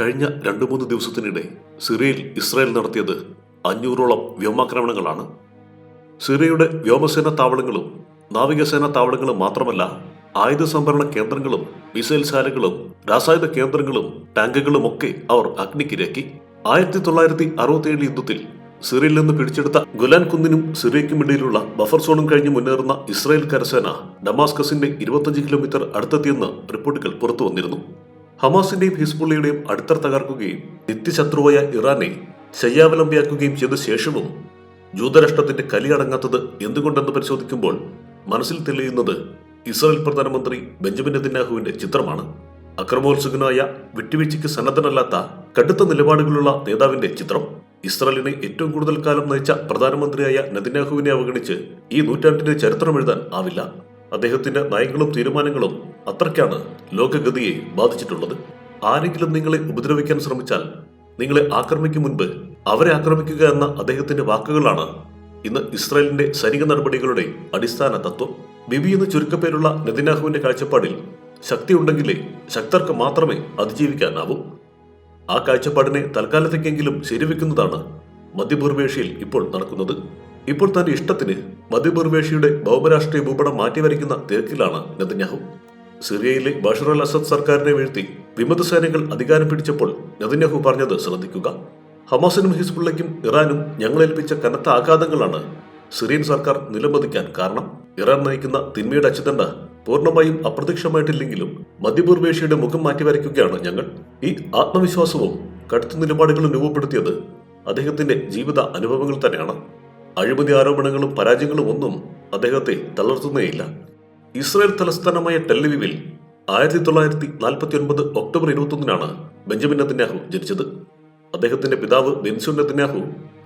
കഴിഞ്ഞ രണ്ടു മൂന്ന് ദിവസത്തിനിടെ സിറിയയിൽ ഇസ്രായേൽ നടത്തിയത് അഞ്ഞൂറോളം വ്യോമാക്രമണങ്ങളാണ്. സിറിയയുടെ വ്യോമസേന താവളങ്ങളും നാവികസേന താവളങ്ങളും മാത്രമല്ല ആയുധ സംഭരണ കേന്ദ്രങ്ങളും മിസൈൽ ശാലകളും രാസായുധ കേന്ദ്രങ്ങളും ടാങ്കുകളും ഒക്കെ അവർ അഗ്നിക്കിരക്കി ആയിരത്തി തൊള്ളായിരത്തി അറുപത്തിയേഴ് യുദ്ധത്തിൽ സിറിയയിൽ നിന്ന് പിടിച്ചെടുത്ത ഗുലാൻ കുന്നിനും സിറിയയ്ക്കും ഇടയിലുള്ള ബഫർ സോണും കഴിഞ്ഞ് മുന്നേറുന്ന ഇസ്രായേൽ കരസേന ഡമാസ്കസിന്റെ ഇരുപത്തഞ്ച് കിലോമീറ്റർ അടുത്തെത്തിയെന്ന് റിപ്പോർട്ടുകൾ പുറത്തു വന്നിരുന്നു ഹമാസിന്റെയും ഹിസ്ബുള്ളയുടെയും അടിത്തറ തകർക്കുകയും നിത്യശത്രുവായ ഇറാനെ ശയ്യാവലംബിയാക്കുകയും ചെയ്ത ശേഷവും ജൂതരാഷ്ട്രത്തിന്റെ കലിയടങ്ങാത്തത് എന്തുകൊണ്ടെന്ന് പരിശോധിക്കുമ്പോൾ മനസ്സിൽ തെളിയുന്നത് ഇസ്രായേൽ പ്രധാനമന്ത്രി ബെഞ്ചമിൻ നെതിന്യാഹുവിന്റെ ചിത്രമാണ്. അക്രമോത്സുകനായ വിട്ടുവീഴ്ചയ്ക്ക് സന്നദ്ധനല്ലാത്ത കടുത്ത നിലപാടുകളുള്ള നേതാവിന്റെ ചിത്രം. ഇസ്രായേലിനെ ഏറ്റവും കൂടുതൽ കാലം നയിച്ച പ്രധാനമന്ത്രിയായ നെതിന്യാഹുവിനെ അവഗണിച്ച് ഈ നൂറ്റാണ്ടിന്റെ ചരിത്രം എഴുതാൻ ആവില്ല. അദ്ദേഹത്തിന്റെ നയങ്ങളും തീരുമാനങ്ങളും അത്രയ്ക്കാണ് ലോകഗതിയെ ബാധിച്ചിട്ടുള്ളത്. ആരെങ്കിലും നിങ്ങളെ ഉപദ്രവിക്കാൻ ശ്രമിച്ചാൽ നിങ്ങളെ ആക്രമിക്കും മുൻപ് അവരെ ആക്രമിക്കുക എന്ന അദ്ദേഹത്തിന്റെ വാക്കുകളാണ് ഇന്ന് ഇസ്രായേലിന്റെ സൈനിക നടപടികളുടെ അടിസ്ഥാന തത്വം. ബിബി എന്ന് ചുരുക്കപ്പേരുള്ള നെതിനാഹുവിന്റെ കാഴ്ചപ്പാടിൽ ശക്തിയുണ്ടെങ്കിലേ ശക്തർക്ക് മാത്രമേ അതിജീവിക്കാനാവൂ. ആ കാഴ്ചപ്പാടിനെ തൽക്കാലത്തേക്കെങ്കിലും ശരിവെക്കുന്നതാണ് മധ്യപൂർവേഷ്യയിൽ ഇപ്പോൾ നടക്കുന്നത്. ഇപ്പോൾ തന്റെ ഇഷ്ടത്തിന് മധ്യപൂർവേഷ്യയുടെ ഭൗമരാഷ്ട്രീയ ഭൂപടം മാറ്റിവരയ്ക്കുന്ന തിരക്കിലാണ് നെതന്യാഹു. സിറിയയിലെ ബഷർ അൽ അസദ് സർക്കാരിനെ വീഴ്ത്തി വിമത സേനകൾ അധികാരം പിടിച്ചപ്പോൾ നെതന്യാഹു പറഞ്ഞത് ശ്രദ്ധിക്കുക. ഹമാസിനും ഹിസ്ബുള്ളയ്ക്കും ഇറാനും ഞങ്ങളേൽപ്പിച്ച കനത്ത ആഘാതങ്ങളാണ് സിറിയൻ സർക്കാർ നിലംപതിക്കാൻ കാരണം. ഇറാൻ നയിക്കുന്ന തിന്മയുടെ അച്ചുതണ്ട പൂർണമായും അപ്രത്യക്ഷമായിട്ടില്ലെങ്കിലും മധ്യപൂർവേഷ്യയുടെ മുഖം മാറ്റിവരയ്ക്കുകയാണ് ഞങ്ങൾ. ഈ ആത്മവിശ്വാസവും കടുത്ത നിലപാടുകളും രൂപപ്പെടുത്തിയത് അദ്ദേഹത്തിന്റെ ജീവിത അനുഭവങ്ങൾ തന്നെയാണ്. അഴിമതി ആരോപണങ്ങളും പരാജയങ്ങളും ഒന്നും അദ്ദേഹത്തെ തളർത്തുന്നേയില്ല. ഇസ്രായേൽ തലസ്ഥാനമായ ടെല്ലവിവിൽ ആയിരത്തി തൊള്ളായിരത്തി നാൽപ്പത്തി ഒൻപത് ഒക്ടോബർ ഇരുപത്തൊന്നിനാണ് ബെഞ്ചമിൻ നെതന്യാഹു ജനിച്ചത്. അദ്ദേഹത്തിന്റെ പിതാവ് ബെൻസു നെതന്യാഹു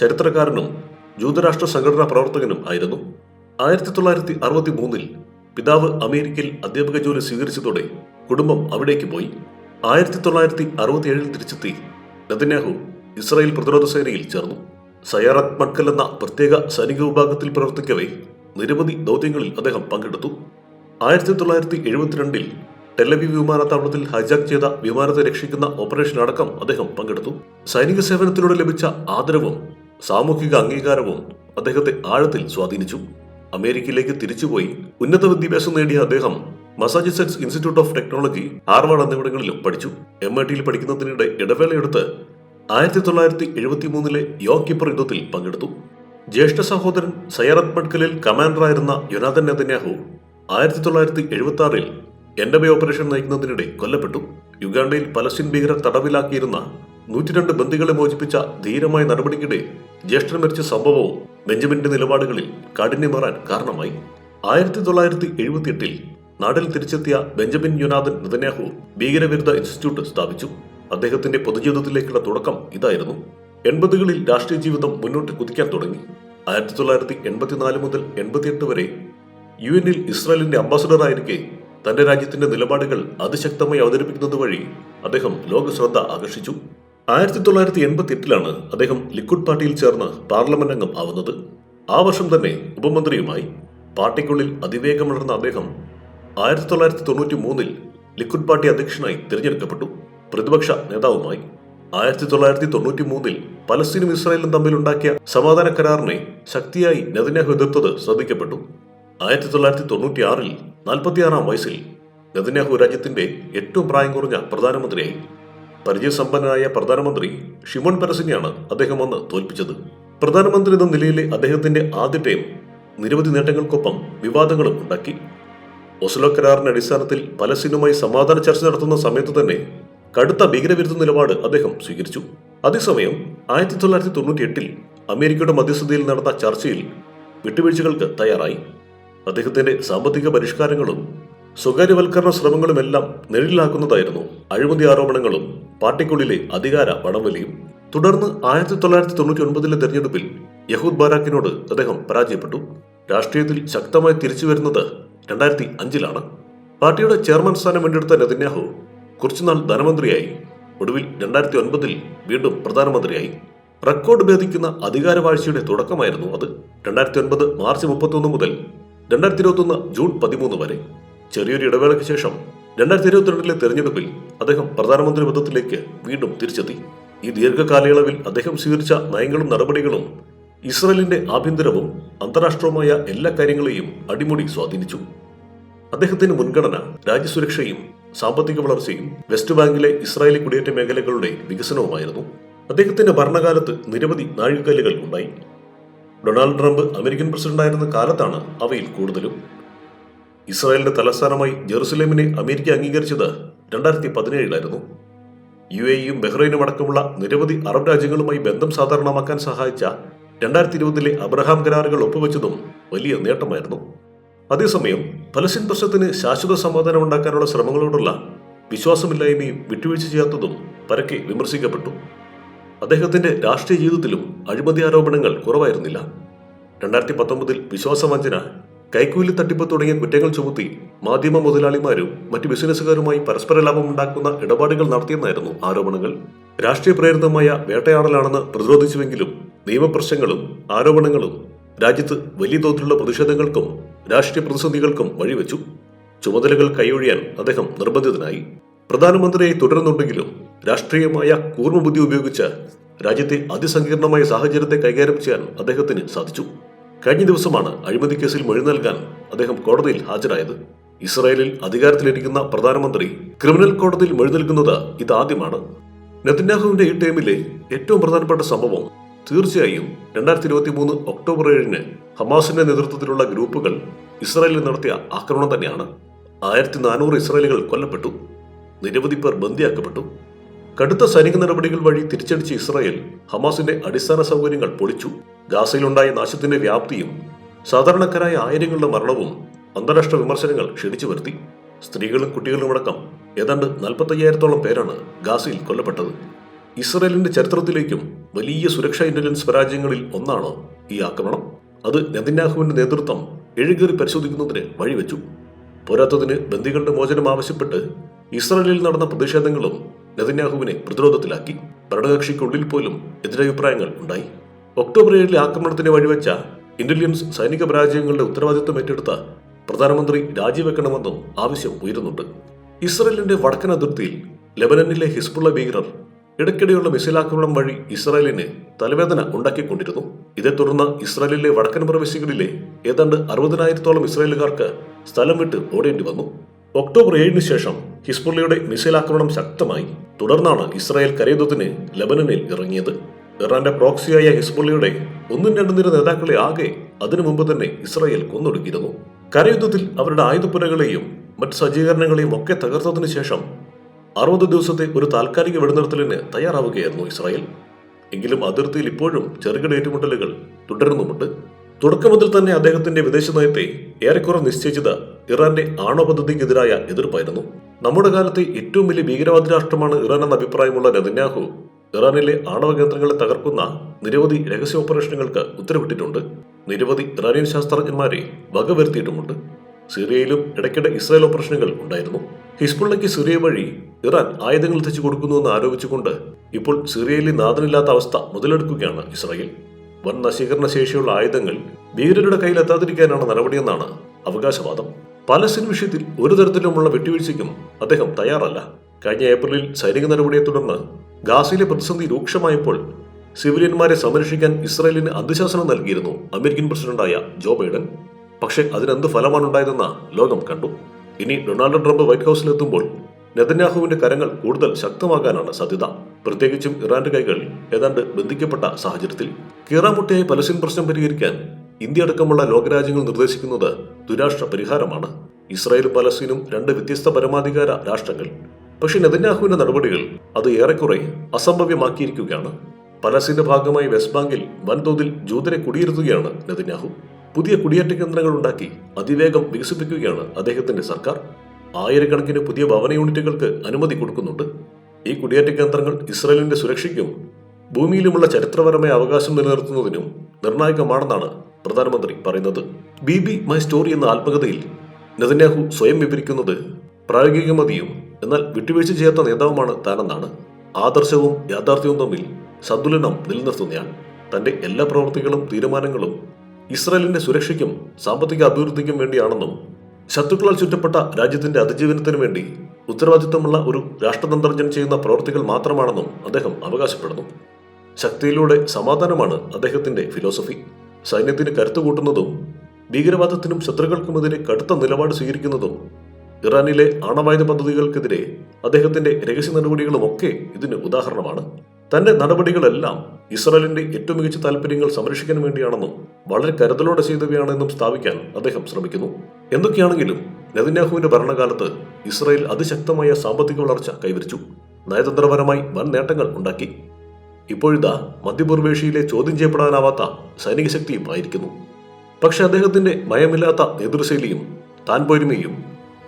ചരിത്രകാരനും ജൂതരാഷ്ട്ര സംഘടനാ പ്രവർത്തകനും ആയിരുന്നു. ആയിരത്തി തൊള്ളായിരത്തി അറുപത്തി മൂന്നിൽ പിതാവ് അമേരിക്കയിൽ അധ്യാപക ജോലി സ്വീകരിച്ചതോടെ കുടുംബം അവിടേക്ക് പോയി. ആയിരത്തി തൊള്ളായിരത്തി അറുപത്തിയേഴിൽ തിരിച്ചെത്തി നെതന്യാഹു ഇസ്രായേൽ പ്രതിരോധ സേനയിൽ ചേർന്നു. സയാറത്ത് മഡ്കൽ എന്ന പ്രത്യേക സൈനിക വിഭാഗത്തിൽ പ്രവർത്തിക്കവേ നിരവധി ദൗത്യങ്ങളിൽ അദ്ദേഹം പങ്കെടുത്തു. ആയിരത്തി തൊള്ളായിരത്തി എഴുപത്തിരണ്ടിൽ ടെലവി വിമാനത്താവളത്തിൽ ഹൈജാക്ക് ചെയ്ത വിമാനത്തെ രക്ഷിക്കുന്ന ഓപ്പറേഷൻ അടക്കം അദ്ദേഹം പങ്കെടുത്തു. സൈനിക സേവനത്തിലൂടെ ലഭിച്ച ആദരവും സാമൂഹിക അംഗീകാരവും അദ്ദേഹത്തെ ആഴത്തിൽ സ്വാധീനിച്ചു. അമേരിക്കയിലേക്ക് തിരിച്ചുപോയി ഉന്നത വിദ്യാഭ്യാസം നേടിയ അദ്ദേഹം Massachusetts Institute of Technology Harvard എന്നിവിടങ്ങളിലും പഠിച്ചു. എം ഐ ടിയിൽ പഠിക്കുന്നതിനിടെ ഇടവേളയെടുത്ത് ആയിരത്തി തൊള്ളായിരത്തി എഴുപത്തി മൂന്നിലെ യോക്കിപ്പർ യുദ്ധത്തിൽ പങ്കെടുത്തു. ജ്യേഷ്ഠ സഹോദരൻ സയറത് മഡ്കലിൽ കമാൻഡറായിരുന്ന യുനാദൻ നെതന്യാഹു ആയിരത്തി തൊള്ളായിരത്തി എഴുപത്തി ആറിൽ എൻഡബെ ഓപ്പറേഷൻ നയിക്കുന്നതിനിടെ കൊല്ലപ്പെട്ടു. യുഗാണ്ടയിൽ പലസ്തീൻ ഭീകരർ തടവിലാക്കിയിരുന്ന നൂറ്റിരണ്ട് ബന്ദികളെ മോചിപ്പിച്ച ധീരമായ നടപടിക്കിടെ ജ്യേഷ്ഠൻ മരിച്ച സംഭവവും ബെഞ്ചമിന്റെ നിലപാടുകളിൽ കാഠിന്യമേറാൻ കാരണമായി. ആയിരത്തി തൊള്ളായിരത്തി എഴുപത്തിയെട്ടിൽ നാട്ടിൽ തിരിച്ചെത്തിയ ബെഞ്ചമിൻ യുനാദൻ നെതന്യാഹു ഭീകരവിരുദ്ധ ഇൻസ്റ്റിറ്റ്യൂട്ട് സ്ഥാപിച്ചു. അദ്ദേഹത്തിന്റെ പൊതുജീവിതത്തിലേക്കുള്ള തുടക്കം ഇതായിരുന്നു. എൺപതുകളിൽ രാഷ്ട്രീയ ജീവിതം മുന്നോട്ട് കുതിക്കാൻ തുടങ്ങി. ആയിരത്തി തൊള്ളായിരത്തി എൺപത്തിനാല് മുതൽ എൺപത്തിയെട്ട് വരെ യു എന്നിൽ ഇസ്രായേലിന്റെ അംബാസഡറായിരിക്കെ തന്റെ രാജ്യത്തിന്റെ നിലപാടുകൾ അതിശക്തമായി അവതരിപ്പിക്കുന്നത് വഴി അദ്ദേഹം ലോക ശ്രദ്ധ ആകർഷിച്ചു. ആയിരത്തി തൊള്ളായിരത്തി എൺപത്തി എട്ടിലാണ് അദ്ദേഹം ലിക്വിഡ് പാർട്ടിയിൽ ചേർന്ന് പാർലമെന്റ് അംഗം ആവുന്നത്. ആ വർഷം തന്നെ ഉപമന്ത്രിയുമായി പാർട്ടിക്കുള്ളിൽ അതിവേഗം വളർന്ന അദ്ദേഹം ആയിരത്തി തൊള്ളായിരത്തി തൊണ്ണൂറ്റി മൂന്നിൽ ലിക്വിഡ് പാർട്ടി അധ്യക്ഷനായി തിരഞ്ഞെടുക്കപ്പെട്ടു. പ്രതിപക്ഷ നേതാവുമായി ആയിരത്തി തൊള്ളായിരത്തി തൊണ്ണൂറ്റി മൂന്നിൽ പലസ്തീനും ഇസ്രായേലും തമ്മിലുണ്ടാക്കിയ സമാധാന കരാറിനെ ശക്തിയായി നെതന്യാഹു എതിർത്തത് ശ്രദ്ധിക്കപ്പെട്ടു. ആയിരത്തി തൊള്ളായിരത്തി തൊണ്ണൂറ്റി ആറിൽ നാൽപ്പത്തിയാറാം വയസ്സിൽ നെതന്യാഹു രാജ്യത്തിന്റെ ഏറ്റവും പ്രായം കുറഞ്ഞ പ്രധാനമന്ത്രിയായി. പരിചയസമ്പന്നനായ പ്രധാനമന്ത്രി ഷിമോൺ പെരസിനെയാണ് അദ്ദേഹം അന്ന് തോൽപ്പിച്ചത്. പ്രധാനമന്ത്രി എന്ന നിലയിലെ അദ്ദേഹത്തിന്റെ ആദ്യ ടൈം നിരവധി നേട്ടങ്ങൾക്കൊപ്പം വിവാദങ്ങളും ഉണ്ടാക്കി. ഒസ്ലോ കരാറിന്റെ അടിസ്ഥാനത്തിൽ പലസ്തീനുമായി സമാധാന ചർച്ച നടത്തുന്ന സമയത്ത് തന്നെ കടുത്ത ഭീകരവിരുദ്ധ നിലപാട് അദ്ദേഹം സ്വീകരിച്ചു. അതേസമയം ആയിരത്തി തൊള്ളായിരത്തി തൊണ്ണൂറ്റി എട്ടിൽ അമേരിക്കയുടെ മധ്യസ്ഥതയിൽ നടന്ന ചർച്ചയിൽ വിട്ടുവീഴ്ചകൾക്ക് തയ്യാറായി. അദ്ദേഹത്തിന്റെ സാമ്പത്തിക പരിഷ്കാരങ്ങളും സ്വകാര്യവൽക്കരണ ശ്രമങ്ങളുമെല്ലാം നിഴലിലാക്കുന്നതായിരുന്നു അഴിമതി ആരോപണങ്ങളും പാർട്ടിക്കുള്ളിലെ അധികാര വടംവലിയും തുടർന്ന് ആയിരത്തി തൊള്ളായിരത്തി തൊണ്ണൂറ്റി ഒൻപതിലെ തെരഞ്ഞെടുപ്പിൽ യഹൂദ് ബാരാക്കിനോട് അദ്ദേഹം പരാജയപ്പെട്ടു. രാഷ്ട്രീയത്തിൽ ശക്തമായി തിരിച്ചു വരുന്നത് രണ്ടായിരത്തി അഞ്ചിലാണ് പാർട്ടിയുടെ ചെയർമാൻ സ്ഥാനം വീണ്ടെടുത്ത നെതന്യാഹു കുറച്ചുനാൾ ധനമന്ത്രിയായി. ഒടുവിൽ രണ്ടായിരത്തി ഒൻപതിൽ വീണ്ടും പ്രധാനമന്ത്രിയായി. റെക്കോർഡ് ഭേദിക്കുന്ന അധികാരവാഴ്ചയുടെ തുടക്കമായിരുന്നു അത്. രണ്ടായിരത്തി ഒൻപത് മാർച്ച് മുപ്പത്തൊന്ന് മുതൽ രണ്ടായിരത്തി ഇരുപത്തൊന്ന് ജൂൺ പതിമൂന്ന് വരെ. ചെറിയൊരു ഇടവേളയ്ക്ക് ശേഷം രണ്ടായിരത്തി ഇരുപത്തിരണ്ടിലെ തെരഞ്ഞെടുപ്പിൽ അദ്ദേഹം പ്രധാനമന്ത്രി പദത്തിലേക്ക് വീണ്ടും തിരിച്ചെത്തി. ഈ ദീർഘകാലയളവിൽ അദ്ദേഹം സ്വീകരിച്ച നയങ്ങളും നടപടികളും ഇസ്രയേലിന്റെ ആഭ്യന്തരവും അന്താരാഷ്ട്രവുമായ എല്ലാ കാര്യങ്ങളെയും അടിമുടി സ്വാധീനിച്ചു. അദ്ദേഹത്തിന്റെ മുൻഗണന രാജ്യസുരക്ഷയും സാമ്പത്തിക വളർച്ചയും വെസ്റ്റ് ബാങ്കിലെ ഇസ്രായേലി കുടിയേറ്റ മേഖലകളുടെ വികസനവുമായിരുന്നു. അദ്ദേഹത്തിന്റെ ഭരണകാലത്ത് നിരവധി നാഴികക്കല്ലുകൾ ഉണ്ടായി. ഡൊണാൾഡ് ട്രംപ് അമേരിക്കൻ പ്രസിഡന്റായിരുന്ന കാലത്താണ് അവയിൽ കൂടുതലും. ഇസ്രായേലിന്റെ തലസ്ഥാനമായി ജെറുസലേമിനെ അമേരിക്ക അംഗീകരിച്ചത് രണ്ടായിരത്തി പതിനേഴിലായിരുന്നു യു എയും ബഹ്റൈനും അടക്കമുള്ള നിരവധി അറബ് രാജ്യങ്ങളുമായി ബന്ധം സാധാരണമാക്കാൻ സഹായിച്ച രണ്ടായിരത്തി ഇരുപതിലെ അബ്രഹാം കരാറുകൾ ഒപ്പുവെച്ചതും വലിയ നേട്ടമായിരുന്നു. അതേസമയം പലസ്തീൻ പ്രശ്നത്തിന് ശാശ്വത സമാധാനം ഉണ്ടാക്കാനുള്ള ശ്രമങ്ങളോടുള്ള വിശ്വാസമില്ലായ്മയും വിട്ടുവീഴ്ച ചെയ്യാത്തതും പരക്കെ വിമർശിക്കപ്പെട്ടു. അദ്ദേഹത്തിന്റെ രാഷ്ട്രീയ ജീവിതത്തിലും അഴിമതി ആരോപണങ്ങൾ കുറവായിരുന്നില്ല. രണ്ടായിരത്തി പത്തൊമ്പതിൽ വിശ്വാസവഞ്ചന കൈക്കൂലി തട്ടിപ്പ് തുടങ്ങിയ കുറ്റങ്ങൾ ചുമത്തി മാധ്യമ മുതലാളിമാരും മറ്റ് ബിസിനസ്സുകാരുമായി പരസ്പര ലാഭം ഉണ്ടാക്കുന്ന ഇടപാടുകൾ നടത്തിയെന്നായിരുന്നു ആരോപണങ്ങൾ. രാഷ്ട്രീയ പ്രേരിതമായ വേട്ടയാടലാണെന്ന് പ്രതിരോധിച്ചുവെങ്കിലും നിയമപ്രശ്നങ്ങളും ആരോപണങ്ങളും രാജ്യത്ത് വലിയ തോതിലുള്ള പ്രതിഷേധങ്ങൾക്കും രാഷ്ട്രീയ പ്രതിസന്ധികൾക്കും വഴിവെച്ചു. ചുമതലകൾ കൈയൊഴിയാൻ അദ്ദേഹം നിർബന്ധിതനായി. പ്രധാനമന്ത്രിയായി തുടരുന്നുണ്ടെങ്കിലും രാഷ്ട്രീയമായ കൂർമ്മബുദ്ധി ഉപയോഗിച്ച് രാജ്യത്തെ അതിസങ്കീർണമായ സാഹചര്യത്തെ കൈകാര്യം ചെയ്യാൻ അദ്ദേഹത്തിന് സാധിച്ചു. കഴിഞ്ഞ ദിവസമാണ് അഴിമതി കേസിൽ മൊഴി നൽകാൻ അദ്ദേഹം കോടതിയിൽ ഹാജരായത്. ഇസ്രായേലിൽ അധികാരത്തിലിരിക്കുന്ന പ്രധാനമന്ത്രി ക്രിമിനൽ കോടതിയിൽ മൊഴി നൽകുന്നത് ഇതാദ്യമാണ്. നെതന്യാഹുവിന്റെ ഈ ടൈമിലെ ഏറ്റവും പ്രധാനപ്പെട്ട സംഭവം തീർച്ചയായും രണ്ടായിരത്തി ഇരുപത്തി മൂന്ന് ഒക്ടോബർ ഏഴിന് ഹമാസിന്റെ നേതൃത്വത്തിലുള്ള ഗ്രൂപ്പുകൾ ഇസ്രായേലിൽ നടത്തിയ ആക്രമണം തന്നെയാണ്. ആയിരത്തി നാനൂറ് ഇസ്രായേലുകൾ കൊല്ലപ്പെട്ടു. നിരവധി പേർ ബന്ദിയാക്കപ്പെട്ടു. കടുത്ത സൈനിക നടപടികൾ വഴി തിരിച്ചടിച്ച ഇസ്രായേൽ ഹമാസിന്റെ അടിസ്ഥാന സൗകര്യങ്ങൾ പൊളിച്ചു. ഗാസയിലുണ്ടായ നാശത്തിന്റെ വ്യാപ്തിയും സാധാരണക്കാരായ ആയിരങ്ങളുടെ മരണവും അന്താരാഷ്ട്ര വിമർശനങ്ങൾ ക്ഷണിച്ചു വരുത്തി. സ്ത്രീകളും കുട്ടികളും അടക്കം ഏതാണ്ട് നാൽപ്പത്തയ്യായിരത്തോളം പേരാണ് ഗാസയിൽ കൊല്ലപ്പെട്ടത്. ഇസ്രയേലിന്റെ ചരിത്രത്തിലേക്കും വലിയ സുരക്ഷാ ഇന്റലിജൻസ് പരാജയങ്ങളിൽ ഒന്നാണ് ഈ ആക്രമണം. അത് നെതിന്യാഹുവിന്റെ നേതൃത്വം എഴുകേറി പരിശോധിക്കുന്നതിന് വഴിവെച്ചു. പോരാത്തതിന് ബന്ദികളുടെ മോചനം ആവശ്യപ്പെട്ട് ഇസ്രയേലിൽ നടന്ന പ്രതിഷേധങ്ങളും നെതന്യാഹുവിനെ പ്രതിരോധത്തിലാക്കി. ഭരണകക്ഷിക്കുള്ളിൽ പോലും എതിരഭിപ്രായങ്ങൾ ഉണ്ടായി. ഒക്ടോബർ ഏഴിലെ ആക്രമണത്തിന് വഴിവെച്ച ഇന്റലിജൻസ് സൈനിക പരാജയങ്ങളുടെ ഉത്തരവാദിത്വം ഏറ്റെടുത്ത പ്രധാനമന്ത്രി രാജിവെക്കണമെന്നും ആവശ്യം ഉയരുന്നുണ്ട്. ഇസ്രയേലിന്റെ വടക്കൻ അതിർത്തിയിൽ ലെബനനിലെ ഹിസ്ബുള്ള ഭീകരർ ഇടയ്ക്കിടെയുള്ള മിസൈൽ ആക്രമണം വഴി ഇസ്രായേലിന് തലവേദന ഉണ്ടാക്കിക്കൊണ്ടിരുന്നു. ഇതേ തുടർന്ന് ഇസ്രായേലിലെ വടക്കൻ പ്രവിശ്യകളിലെ ഏതാണ്ട് അറുപതിനായിരത്തോളം ഇസ്രായേലുകാർക്ക് സ്ഥലം വിട്ട് ഓടേണ്ടി വന്നു. ഒക്ടോബർ ഏഴിന് ശേഷം ഹിസ്ബുള്ളയുടെ മിസൈൽ ആക്രമണം ശക്തമായി. തുടർന്നാണ് ഇസ്രായേൽ കരയുദ്ധത്തിന് ലബനനിൽ ഇറങ്ങിയത്. ഇറാന്റെ പ്രോക്സിയായ ഹിസ്ബുള്ളയുടെ ഒന്നും രണ്ടും നിര നേതാക്കളെ ആകെ അതിനു മുമ്പ് തന്നെ ഇസ്രായേൽ കൊന്നൊടുക്കിയിരുന്നു. കരയുദ്ധത്തിൽ അവരുടെ ആയുധപ്പുരകളെയും മറ്റ് സജ്ജീകരണങ്ങളെയും ഒക്കെ തകർത്തതിനു ശേഷം അറുപത് ദിവസത്തെ ഒരു താൽക്കാലിക വെടിനിർത്തലിന് തയ്യാറാവുകയായിരുന്നു ഇസ്രായേൽ. എങ്കിലും അതിർത്തിയിൽ ഇപ്പോഴും ചെറുകിട ഏറ്റുമുട്ടലുകൾ തുടരുന്നുമുണ്ട്. തുടക്കം മുതൽ തന്നെ അദ്ദേഹത്തിന്റെ വിദേശ നയത്തെ ഏറെക്കുറെ നിശ്ചയിച്ചത് ഇറാന്റെ ആണവ പദ്ധതിക്കെതിരായ എതിർപ്പായിരുന്നു. നമ്മുടെ കാലത്തെ ഏറ്റവും വലിയ ഭീകരവാദി രാഷ്ട്രമാണ് ഇറാൻ എന്ന അഭിപ്രായമുള്ള നെതന്യാഹു ഇറാനിലെ ആണവ കേന്ദ്രങ്ങളെ തകർക്കുന്ന നിരവധി രഹസ്യ ഓപ്പറേഷനുകൾക്ക് ഉത്തരവിട്ടിട്ടുണ്ട്. നിരവധി ഇറാനിയൻ ശാസ്ത്രജ്ഞന്മാരെ വകവരുത്തിയിട്ടുമുണ്ട്. സിറിയയിലും ഇടയ്ക്കിടെ ഇസ്രായേൽ ഓപ്പറേഷനുകൾ ഉണ്ടായിരുന്നു. ഹിസ്ബുള്ളയ്ക്ക് സിറിയ വഴി ഇറാൻ ആയുധങ്ങൾ എത്തിച്ചു കൊടുക്കുന്നുവെന്ന് ആരോപിച്ചുകൊണ്ട് ഇപ്പോൾ സിറിയയിലെ നാഥനില്ലാത്ത അവസ്ഥ മുതലെടുക്കുകയാണ് ഇസ്രായേൽ. വൻ നശീകരണ ശേഷിയുള്ള ആയുധങ്ങൾ ഭീകരരുടെ കയ്യിലെത്താതിരിക്കാനാണ് നടപടിയെന്നാണ് അവകാശവാദം. പലസ്തീൻ വിഷയത്തിൽ ഒരു തരത്തിലുമുള്ള വിട്ടുവീഴ്ചയ്ക്കും അദ്ദേഹം തയ്യാറല്ല. കഴിഞ്ഞ ഏപ്രിലിൽ സൈനിക നടപടിയെ തുടർന്ന് ഗാസയിലെ പ്രതിസന്ധി രൂക്ഷമായപ്പോൾ സിവിലിയന്മാരെ സംരക്ഷിക്കാൻ ഇസ്രായേലിന് അന്ത്യശാസനം നൽകിയിരുന്നു അമേരിക്കൻ പ്രസിഡന്റായ ജോ ബൈഡൻ. പക്ഷേ അതിനെന്ത് ഫലമാണ് ഉണ്ടായതെന്ന് ലോകം കണ്ടു. ഇനി ഡൊണാൾഡ് ട്രംപ് വൈറ്റ് ഹൗസിലെത്തുമ്പോൾ നെതന്യാഹുവിന്റെ കരങ്ങൾ കൂടുതൽ ശക്തമാകാനാണ് സാധ്യത. പ്രത്യേകിച്ചും ഇറാന്റെ കൈകൾ ഏതാണ്ട് ബന്ധിക്കപ്പെട്ട സാഹചര്യത്തിൽ. കീറാമുട്ടിയായി പലസ്തീൻ പ്രശ്നം പരിഹരിക്കാൻ ഇന്ത്യ അടക്കമുള്ള ലോകരാജ്യങ്ങൾ നിർദ്ദേശിക്കുന്നത് ദുരാഷ്ട്ര പരിഹാരമാണ്. ഇസ്രായേലും പലസ്തീനും രണ്ട് വ്യത്യസ്ത പരമാധികാര രാഷ്ട്രങ്ങൾ. പക്ഷെ നെതന്യാഹുവിന്റെ നടപടികൾ അത് ഏറെക്കുറെ അസംഭവ്യമാക്കിയിരിക്കുകയാണ്. പലസ്തീന്റെ ഭാഗമായി വെസ്റ്റ് ബാങ്കിൽ വൻതോതിൽ ജൂതരെ കുടിയിരുത്തുകയാണ് നെതന്യാഹു. പുതിയ കുടിയേറ്റ കേന്ദ്രങ്ങൾ ഉണ്ടാക്കി അതിവേഗം വികസിപ്പിക്കുകയാണ് അദ്ദേഹത്തിന്റെ സർക്കാർ. ആയിരക്കണക്കിന് പുതിയ ഭവന യൂണിറ്റുകൾക്ക് അനുമതി കൊടുക്കുന്നുണ്ട്. ഈ കുടിയേറ്റ കേന്ദ്രങ്ങൾ ഇസ്രയേലിന്റെ സുരക്ഷയ്ക്കും ഭൂമിയിലുമുള്ള ചരിത്രപരമായ അവകാശം നിലനിർത്തുന്നതിനും നിർണായകമാണെന്നാണ് പ്രധാനമന്ത്രി പറയുന്നത്. ബി ബി മൈ സ്റ്റോറി എന്ന ആത്മകഥയിൽ നെതന്യാഹു സ്വയം വിവരിക്കുന്നത് പ്രായോഗികമതിയും എന്നാൽ വിട്ടുവീഴ്ച ചെയ്യാത്ത നേതാവുമാണ് താനെന്നാണ്. ആദർശവും യാഥാർത്ഥ്യവും തമ്മിൽ സന്തുലനം നിലനിർത്തുന്നയാൾ. തന്റെ എല്ലാ പ്രവൃത്തികളും തീരുമാനങ്ങളും ഇസ്രായേലിന്റെ സുരക്ഷയ്ക്കും സാമ്പത്തിക അഭിവൃദ്ധിക്കും വേണ്ടിയാണെന്നും ശത്രുക്കളാൽ ചുറ്റപ്പെട്ട രാജ്യത്തിന്റെ അതിജീവനത്തിനു വേണ്ടി ഉത്തരവാദിത്വമുള്ള ഒരു രാഷ്ട്രതന്ത്രജ്ഞൻ ചെയ്യുന്ന പ്രവൃത്തികൾ മാത്രമാണെന്നും അദ്ദേഹം അവകാശപ്പെടുന്നു. ശക്തിയിലൂടെ സമാധാനമാണ് അദ്ദേഹത്തിന്റെ ഫിലോസഫി. സൈന്യത്തിന് കരുത്തു കൂട്ടുന്നതും ഭീകരവാദത്തിനും ശത്രുക്കൾക്കുമെതിരെ കടുത്ത നിലപാട് സ്വീകരിക്കുന്നതും ഇറാനിലെ ആണവായുധ പദ്ധതികൾക്കെതിരെ അദ്ദേഹത്തിന്റെ രഹസ്യ നടപടികളുമൊക്കെ ഇതിന് ഉദാഹരണമാണ്. തന്റെ നടപടികളെല്ലാം ഇസ്രായേലിന്റെ ഏറ്റവും മികച്ച താല്പര്യങ്ങൾ സംരക്ഷിക്കാൻ വേണ്ടിയാണെന്നും വളരെ കരുതലോടെ ചെയ്തവയാണെന്നും സ്ഥാപിക്കാൻ അദ്ദേഹം ശ്രമിക്കുന്നു. എന്തൊക്കെയാണെങ്കിലും നെതന്യാഹുവിന്റെ ഭരണകാലത്ത് ഇസ്രായേൽ അതിശക്തമായ സാമ്പത്തിക വളർച്ച കൈവരിച്ചു. നയതന്ത്രപരമായി വൻ നേട്ടങ്ങൾ ഉണ്ടാക്കി. ഇപ്പോഴിതാ മധ്യപൂർവേഷ്യയിലെ ചോദ്യം ചെയ്യപ്പെടാനാവാത്ത സൈനിക ശക്തിയും ആയിരിക്കുന്നു. പക്ഷെ അദ്ദേഹത്തിന്റെ ഭയമില്ലാത്ത നേതൃശൈലിയും താൻ പോരുമയും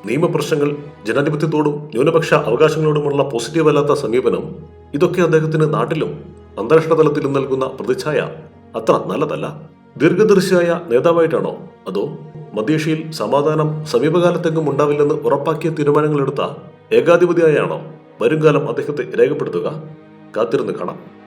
നിയമപ്രശ്നങ്ങൾ ജനാധിപത്യത്തോടും ന്യൂനപക്ഷ അവകാശങ്ങളോടുമുള്ള പോസിറ്റീവ് അല്ലാത്ത സമീപനം ഇതൊക്കെ അദ്ദേഹത്തിന് നാട്ടിലും അന്താരാഷ്ട്ര തലത്തിലും നൽകുന്ന പ്രതിച്ഛായ അത്ര നല്ലതല്ല. ദീർഘദർശിയായ നേതാവായിട്ടാണോ? അതോ മധ്യേഷ്യയിൽ സമാധാനം സമീപകാലത്തെങ്ങും ഉണ്ടാവില്ലെന്ന് ഉറപ്പാക്കിയ തീരുമാനങ്ങളെടുത്ത ഏകാധിപതിയായാണോ? വരുംകാലം അദ്ദേഹത്തെ രേഖപ്പെടുത്തുക. കാത്തിരുന്ന് കാണാം.